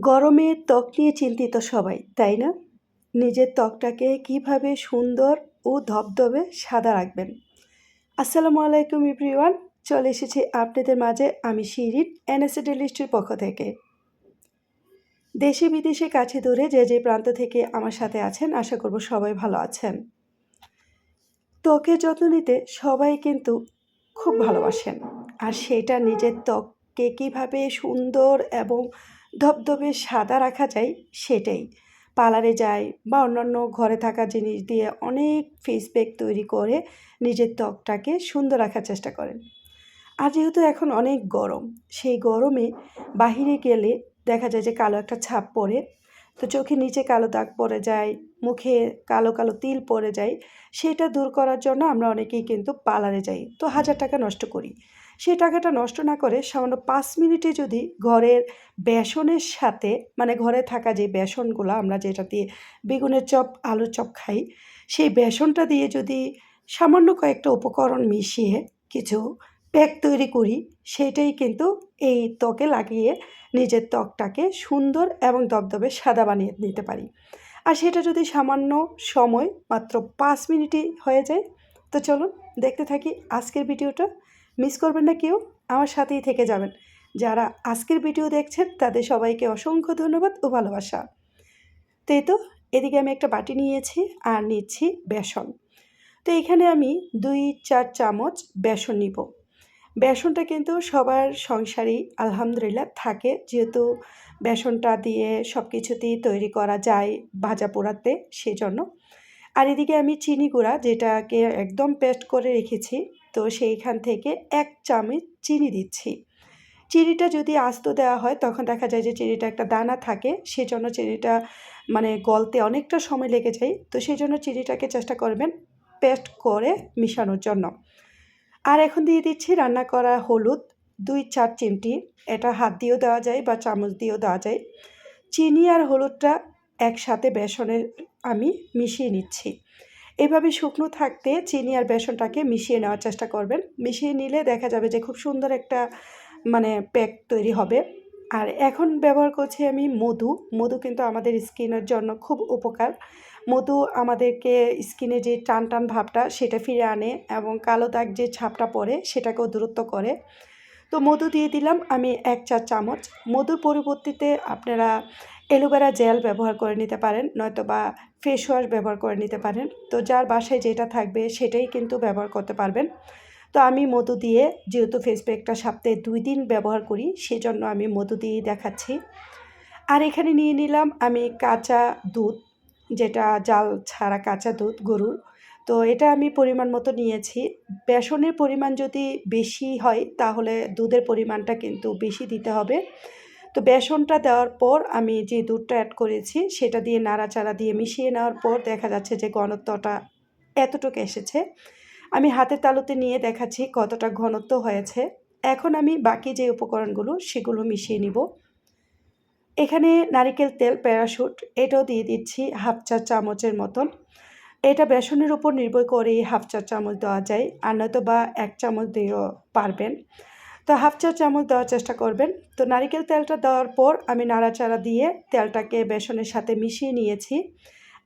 গরমে ত্বক নিয়ে চিন্তিত সবাই, তাই না? নিজের ত্বকটাকে কীভাবে সুন্দর ও ধবধবে সাদা রাখবেন। আসসালামু আলাইকুম এভরিওয়ান, চলে এসেছি আপনাদের মাঝে আমি শিরিন, এনএসএ ডেলিস্ট্রির পক্ষ থেকে। দেশে বিদেশে কাছে দূরে যে যে প্রান্ত থেকে আমার সাথে আছেন, আশা করব সবাই ভালো আছেন। ত্বকের যত্ন নিতে সবাই কিন্তু খুব ভালোবাসেন। আর সেটা নিজের ত্বককে কীভাবে সুন্দর এবং ধবধবে সাদা রাখা যায় সেটাই। পার্লারে যায় বা অন্যান্য ঘরে থাকা জিনিস দিয়ে অনেক ফেস প্যাক তৈরি করে নিজের ত্বকটাকে সুন্দর রাখার চেষ্টা করেন। আর যেহেতু এখন অনেক গরম, সেই গরমে বাহিরে গেলে দেখা যায় যে কালো একটা ছাপ পড়ে, তো চোখের নিচে কালো দাগ পড়ে যায়, মুখে কালো কালো তিল পড়ে যায়, সেটা দূর করার জন্য আমরা অনেকেই কিন্তু পার্লারে যাই। তো হাজার টাকা নষ্ট করি। সেই টাকাটা নষ্ট না করে সামান্য পাঁচ মিনিটে যদি ঘরের বেসনের সাথে মানে ঘরে থাকা যে বেসনগুলো আমরা যেটা দিয়ে বেগুনের চপ, আলুর চপ খাই, সেই বেসনটা দিয়ে যদি সামান্য কয়েকটা উপকরণ মিশিয়ে কিছু প্যাক তৈরি করি, সেটাই কিন্তু এই ত্বকে লাগিয়ে নিজের ত্বকটাকে সুন্দর এবং দবদবে সাদা বানিয়ে নিতে পারি। আর সেটা যদি সামান্য সময়, মাত্র পাঁচ মিনিটই হয়ে যায়, তো চলুন দেখতে থাকি আজকের ভিডিওটা। মিস করবেন না কেউ, আমার সাথেই থেকে যাবেন। যারা আজকের ভিডিও দেখছেন, তাদের সবাইকে অসংখ্য ধন্যবাদ ও ভালোবাসা। তো এই তো, এদিকে আমি একটা বাটি নিয়েছি আর নিচ্ছি বেসন। তো এখানে আমি দুই চার চামচ বেসন নিব। বেসনটা কিন্তু সবার সংসারেই আলহামদুলিল্লাহ থাকে। যেহেতু বেসনটা দিয়ে সব কিছুতেই তৈরি করা যায় ভাজা পোড়াতে, সেজন্য। আর এদিকে আমি চিনি গুঁড়া, যেটাকে একদম পেস্ট করে রেখেছি। তো সেইখান থেকে এক চামচ চিনি দিচ্ছি। চিনিটা যদি আস্ত দেওয়া হয়, তখন দেখা যায় যে চিনিটা একটা দানা থাকে, সেজন্য চিনিটা মানে গলতে অনেকটা সময় লেগে যায়। তো সেই জন্য চিনিটাকে চেষ্টা করবেন পেস্ট করে মিশানোর জন্য। আর এখন দিয়ে দিচ্ছি রান্না করা হলুদ, দুই চার চিমটি। এটা হাত দিয়েও দেওয়া যায় বা চামচ দিয়েও দেওয়া যায়। চিনি আর হলুদটা একসাথে বেসনের আমি মিশিয়ে নিচ্ছি। এভাবে শুকনো থাকতে চিনি আর বেসনটাকে মিশিয়ে নেওয়ার চেষ্টা করবেন। মিশিয়ে নিলে দেখা যাবে যে খুব সুন্দর একটা মানে প্যাক তৈরি হবে। আর এখন ব্যবহার করছি আমি মধু। মধু কিন্তু আমাদের স্কিনের জন্য খুব উপকার। মধু আমাদেরকে স্কিনে যে টান টান ভাবটা সেটা ফিরে আনে এবং কালো দাগ যে ছাপটা পড়ে সেটাকেও দূরত্ব করে। তো মধু দিয়ে দিলাম আমি এক চার চামচ। মধুর পরিবর্তিতে আপনারা অ্যালোভেরা জেল ব্যবহার করে নিতে পারেন, নয়তো বা ফেস ওয়াশ ব্যবহার করে নিতে পারেন। তো যার বাসায় যেটা থাকবে সেটাই কিন্তু ব্যবহার করতে পারবেন। তো আমি মধু দিয়ে, যেহেতু ফেস প্যাকটা সপ্তাহে দুই দিন ব্যবহার করি, সেজন্য আমি মধু দিয়েই দেখাচ্ছি। আর এখানে নিয়ে নিলাম আমি কাঁচা দুধ, যেটা জাল ছাড়া কাঁচা দুধ, গরুর। তো এটা আমি পরিমাণ মতো নিয়েছি। বেসনের পরিমাণ যদি বেশি হয়, তাহলে দুধের পরিমাণটা কিন্তু বেশি দিতে হবে। তো বেসনটা দেওয়ার পর আমি যে দুধটা অ্যাড করেছি, সেটা দিয়ে নাড়াচাড়া দিয়ে মিশিয়ে নেওয়ার পর দেখা যাচ্ছে যে ঘনত্বটা এতটুকু এসেছে। আমি হাতের তালুতে নিয়ে দেখাচ্ছি কতটা ঘনত্ব হয়েছে। এখন আমি বাকি যে উপকরণগুলো, সেগুলো মিশিয়ে নিব। এখানে নারিকেল তেল, প্যারাশুট, এটাও দিয়ে দিচ্ছি হাফ চা চামচের মতন। এটা বেসনের উপর নির্ভর করে হাফ চা চামচ দেওয়া যায়, আর নয়তো বা এক চামচ দিয়েও পারবেন। তো হাফ চা চামচ দেওয়ার চেষ্টা করবেন। তো নারিকেল তেলটা দেওয়ার পর আমি নাড়াচাড়া দিয়ে তেলটাকে বেসনের সাথে মিশিয়ে নিয়েছি।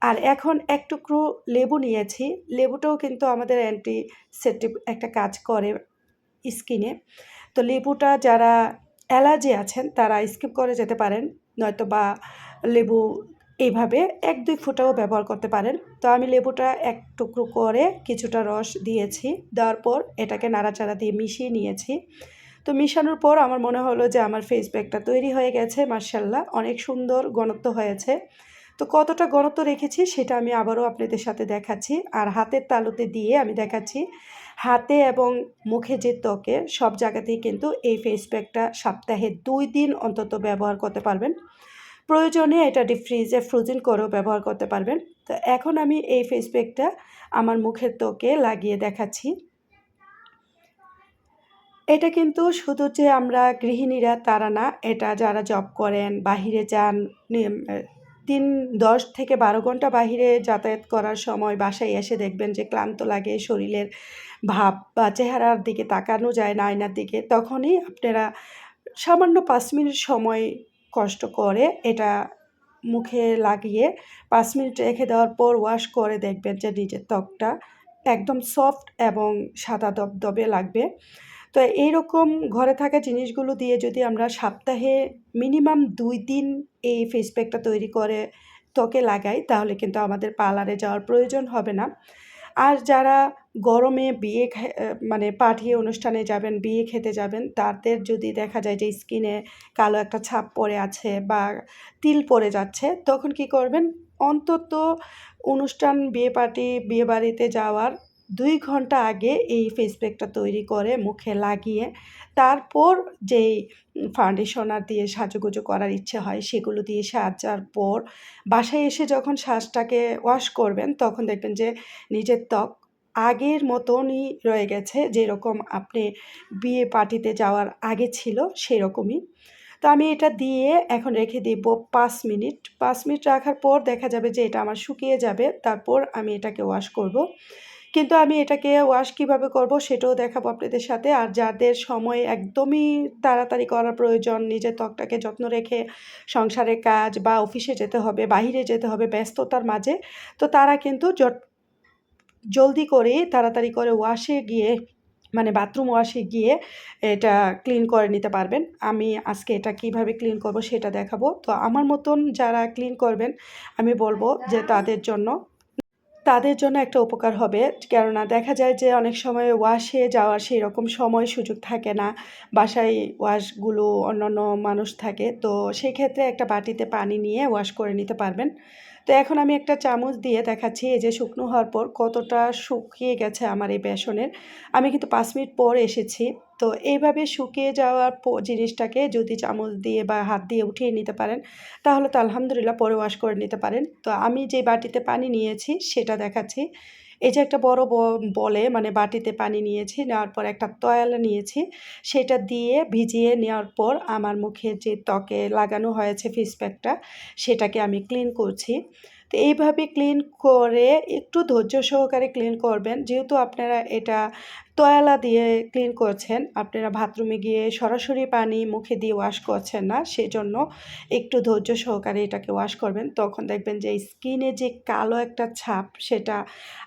আর এখন এক টুকরো লেবু নিয়েছি। লেবুটাও কিন্তু আমাদের অ্যান্টিসেপটিভ একটা কাজ করে স্কিনে। তো লেবুটা যারা অ্যালার্জি আছেন, তারা স্কিপ করে যেতে পারেন, নয়তো বা লেবু এইভাবে এক দুই ফুটাও ব্যবহার করতে পারেন। তো আমি লেবুটা এক টুকরো করে কিছুটা রস দিয়েছি। দেওয়ার পর এটাকে নাড়াচাড়া দিয়ে মিশিয়ে নিয়েছি। তো মিশানোর পর আমার মনে হলো যে আমার ফেস প্যাকটা তৈরি হয়ে গেছে মার্শাল্লাহ অনেক সুন্দর ঘনত্ব হয়েছে। তো কতটা ঘনত্ব রেখেছি সেটা আমি আবারও আপনাদের সাথে দেখাচ্ছি আর হাতের তালুতে দিয়ে আমি দেখাচ্ছি। হাতে এবং মুখে যে ত্বকে সব জায়গাতেই কিন্তু এই ফেস প্যাকটা সপ্তাহে দুই দিন অন্তত ব্যবহার করতে পারবেন। প্রয়োজনে এটা ডিপ ফ্রিজে ফ্রোজেন করেও ব্যবহার করতে পারবেন। তো এখন আমি এই ফেস প্যাকটা আমার মুখের ত্বকে লাগিয়ে দেখাচ্ছি। এটা কিন্তু শুধু যে আমরা গৃহিণীরা, তারা না, এটা যারা জব করেন, বাহিরে যান তিন দশ থেকে বারো ঘণ্টা বাহিরে যাতায়াত করার সময় বাসায় এসে দেখবেন যে ক্লান্ত লাগে, শরীরের ভাব বা চেহারার দিকে তাকানো যায় না আয়নার দিকে, তখনই আপনারা সামান্য পাঁচ মিনিট সময় কষ্ট করে এটা মুখে লাগিয়ে পাঁচ মিনিট রেখে দেওয়ার পর ওয়াশ করে দেখবেন যে নিজের ত্বকটা একদম সফট এবং সাদা দবদবে লাগবে। তো এইরকম ঘরে থাকা জিনিসগুলো দিয়ে যদি আমরা সপ্তাহে মিনিমাম দুই দিন এই ফেস প্যাকটা তৈরি করে ত্বকে লাগাই, তাহলে কিন্তু আমাদের পার্লারে যাওয়ার প্রয়োজন হবে না। আর যারা গরমে বিয়ে মানে পার্টি অনুষ্ঠানে যাবেন, বিয়ে খেতে যাবেন, তাদের যদি দেখা যায় যে স্কিনে কালো একটা ছাপ পড়ে আছে বা তিল পড়ে যাচ্ছে, তখন কি করবেন? অন্তত অনুষ্ঠান, বিয়ে পার্টি বিয়ে বাড়িতে যাওয়ার দুই ঘণ্টা আগে এই ফেস প্যাকটা তৈরি করে মুখে লাগিয়ে তারপর যেই ফাউন্ডেশনার দিয়ে সাজুগুজু করার ইচ্ছে হয় সেগুলো দিয়ে সাজার পর বাসায় এসে যখন শ্বাসটাকে ওয়াশ করবেন তখন দেখবেন যে নিজের ত্বক আগের মতনই রয়ে গেছে যেরকম আপনি বিয়ে পার্টিতে যাওয়ার আগে ছিল সেরকমই। তো আমি এটা দিয়ে এখন রেখে দিব পাঁচ মিনিট। পাঁচ মিনিট রাখার পর দেখা যাবে যে এটা আমার শুকিয়ে যাবে। তারপর আমি এটাকে ওয়াশ করব। কিন্তু আমি এটাকে ওয়াশ কীভাবে করব সেটাও দেখাবো আপনাদের সাথে। আর যাদের সময় একদমই তাড়াতাড়ি করার প্রয়োজন, নিজের ত্বকটাকে যত্ন রেখে সংসারের কাজ বা অফিসে যেতে হবে বাইরে যেতে হবে, ব্যস্ততার মাঝে, তো তারা কিন্তু জলদি করে তাড়াতাড়ি করে ওয়াশে গিয়ে মানে বাথরুম ওয়াশে গিয়ে এটা ক্লিন করে নিতে পারবেন। আমি আজকে এটা কীভাবে ক্লিন করব সেটা দেখাবো। তো আমার মতন যারা ক্লিন করবেন, আমি বলব যে তাদের জন্য তাদের জন্য একটা উপকার হবে। কেননা দেখা যায় যে অনেক সময় ওয়াশে যাওয়ার সেই রকম সময় সুযোগ থাকে না। বাসায় ওয়াশগুলো অন্যান্য মানুষ থাকে। তো সেই ক্ষেত্রে একটা বাটিতে পানি নিয়ে ওয়াশ করে নিতে পারবেন। তো এখন আমি একটা চামচ দিয়ে দেখাচ্ছি এই যে শুকনো হওয়ার পর কতটা শুকিয়ে গেছে আমার এই বেসনের। আমি কিন্তু পাঁচ মিনিট পর এসেছি। তো এইভাবে শুকিয়ে যাওয়ার জিনিসটাকে যদি চামচ দিয়ে বা হাত দিয়ে উঠিয়ে নিতে পারেন, তাহলে তো আলহামদুলিল্লাহ পরে ওয়াশ করে নিতে পারেন। তো আমি যে বাটিতে পানি নিয়েছি সেটা দেখাচ্ছি। এই যে একটা বড় বলে মানে বাটিতে পানি নিয়েছি, নেওয়ার পর একটা তয়ালা নিয়েছি। সেটা দিয়ে ভিজিয়ে নেওয়ার পর আমার মুখে যে ত্বকে লাগানো হয়েছে ফেস প্যাকটা সেটাকে আমি ক্লিন করছি। তো এইভাবে ক্লিন করে একটু ধৈর্য সহকারে ক্লিন করবেন। যেহেতু আপনারা এটা তয়ালা দিয়ে ক্লিন করছেন, আপনারা বাথরুমে গিয়ে সরাসরি পানি মুখে দিয়ে ওয়াশ করছেন না, সেজন্য একটু ধৈর্য সহকারে এটাকে ওয়াশ করবেন। তখন দেখবেন যে স্কিনে যে কালো একটা ছাপ, সেটা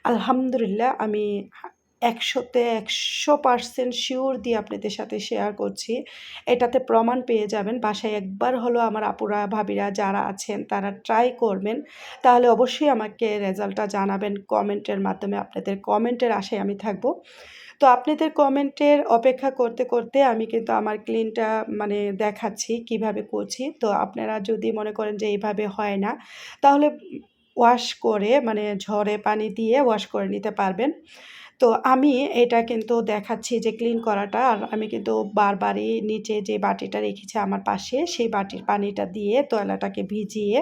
আলহামদুলিল্লাহ আমি একশোতে একশো পার্সেন্ট শিওর দিয়ে আপনাদের সাথে শেয়ার করছি। এটাতে প্রমাণ পেয়ে যাবেন। বাসায় একবার হলো আমার আপুরা, ভাবিরা যারা আছেন, তারা ট্রাই করবেন। তাহলে অবশ্যই আমাকে রেজাল্টটা জানাবেন কমেন্টের মাধ্যমে। আপনাদের কমেন্টের আশায় আমি থাকব। তো আপনাদের কমেন্টের অপেক্ষা করতে করতে আমি কিন্তু আমার ক্লিনটা মানে দেখাচ্ছি, কীভাবে করছি। তো আপনারা যদি মনে করেন যে এইভাবে হয় না, তাহলে ওয়াশ করে মানে ঝড়ে পানি দিয়ে ওয়াশ করে নিতে পারবেন। তো আমি এটা কিন্তু দেখাচ্ছি যে ক্লিন করাটা, আর আমি কিন্তু বারবারই নিচে যে বাটিটা রেখেছি আমার পাশে, সেই বাটির পানিটা দিয়ে তয়লাটাকে ভিজিয়ে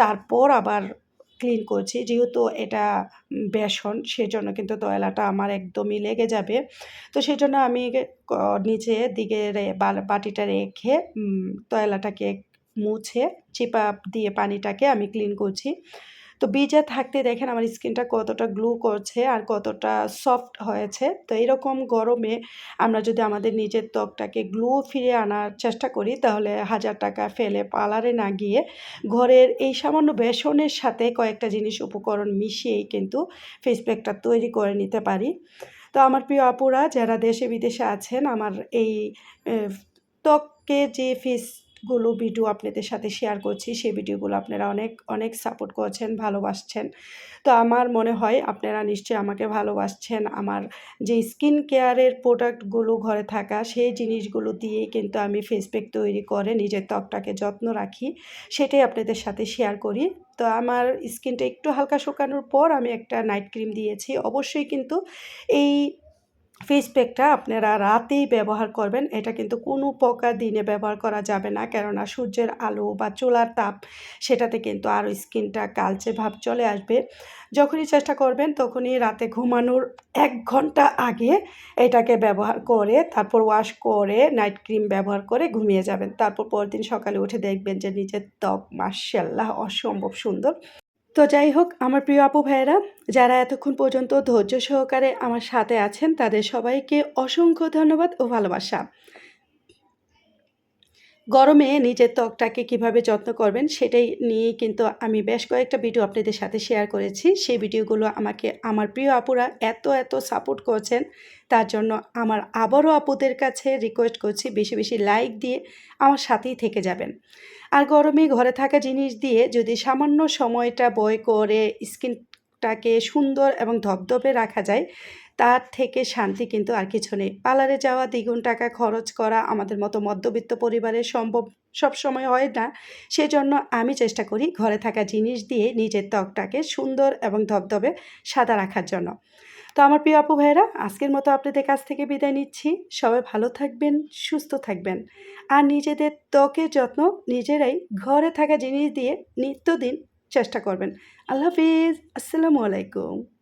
তারপর আবার ক্লিন করছি। যেহেতু এটা বেসন, সেজন্য কিন্তু তয়লাটা আমার একদমই লেগে যাবে। তো সেজন্য আমি নিচে দিকে বাটিটা রেখে তয়লাটাকে মুছে, চিপা দিয়ে পানিটাকে আমি ক্লিন করছি। তো ভিজে থাকতে দেখেন আমার স্কিনটা কতটা গ্লো করছে আর কতটা সফট হয়েছে। তো এরকম গরমে আমরা যদি আমাদের নিজের ত্বকটাকে গ্লো ফিরে আনার চেষ্টা করি, তাহলে হাজার টাকা ফেলে পার্লারে না গিয়ে ঘরের এই সামান্য বেসনের সাথে কয়েকটা জিনিস উপকরণ মিশিয়েই কিন্তু ফেস প্যাকটা তৈরি করে নিতে পারি। তো আমার প্রিয় আপুরা, যারা দেশে বিদেশে আছেন, আমার এই ত্বককে যে ফেসগুলো ভিডিও আপনাদের সাথে শেয়ার করছি। সেই ভিডিওগুলো আপনারা অনেক অনেক সাপোর্ট করছেন, ভালোবাসছেন। তো আমার মনে হয় আপনারা নিশ্চয়ই আমাকে ভালোবাসছেন। আমার যে স্কিন কেয়ারের প্রোডাক্টগুলো ঘরে থাকা, সেই জিনিসগুলো দিয়েই কিন্তু আমি ফেস প্যাক তৈরি করে, নিজের ত্বকটাকে যত্ন রাখি। সেটাই আপনাদের সাথে শেয়ার করি। তো আমার স্কিনটা একটু হালকা শুকানোর পর আমি একটা নাইট ক্রিম দিয়েছি। অবশ্যই কিন্তু এই ফেস প্যাকটা আপনারা রাতেই ব্যবহার করবেন। এটা কিন্তু কোনো প্রকার দিনে ব্যবহার করা যাবে না, কেননা সূর্যের আলো বা চুলার তাপ, সেটাতে কিন্তু আরও স্কিনটা কালচে ভাব চলে আসবে। যখনই চেষ্টা করবেন, তখনই রাতে ঘুমানোর এক ঘণ্টা আগে এটাকে ব্যবহার করে, তারপর ওয়াশ করে নাইট ক্রিম ব্যবহার করে ঘুমিয়ে যাবেন। তারপর পরদিন সকালে উঠে দেখবেন যে নিজের ত্বক মার্শাল্লাহ অসম্ভব সুন্দর। তো যাই হোক, আমার প্রিয় আপু ভাইয়েরা, যারা এতক্ষণ পর্যন্ত ধৈর্য সহকারে আমার সাথে আছেন, তাদের সবাইকে অসংখ্য ধন্যবাদ ও ভালোবাসা। গরমে নিজের ত্বকটাকে কীভাবে যত্ন করবেন সেটাই নিয়ে কিন্তু আমি বেশ কয়েকটা ভিডিও আপনাদের সাথে শেয়ার করেছি। সেই ভিডিওগুলো আমাকে, আমার প্রিয় আপুরা এত এত সাপোর্ট করছেন, তার জন্য আমার আবারও আপুদের কাছে রিকোয়েস্ট করছি বেশি বেশি লাইক দিয়ে আমার সাথেই থেকে যাবেন। আর গরমে ঘরে থাকা জিনিস দিয়ে যদি সামান্য সময়টা বয় করে স্কিনটাকে সুন্দর এবং ধপধপে রাখা যায় তার থেকে শান্তি কিন্তু আর কিছু নেই। পার্লারে যাওয়া, দ্বিগুণ টাকা খরচ করা আমাদের মতো মধ্যবিত্ত পরিবারের সম্ভব সব সময় হয় না। সেজন্য আমি চেষ্টা করি ঘরে থাকা জিনিস দিয়ে নিজের ত্বকটাকে সুন্দর এবং ধবধবে সাদা রাখার জন্য। তো আমার প্রিয় আপু ভাইয়েরা, আজকের মতো আপনাদের কাছ থেকে বিদায় নিচ্ছি। সবাই ভালো থাকবেন, সুস্থ থাকবেন। আর নিজেদের ত্বকের যত্ন নিজেরাই ঘরে থাকা জিনিস দিয়ে নিত্যদিন চেষ্টা করবেন। আল্লাহ হাফিজ। আসসালামু আলাইকুম।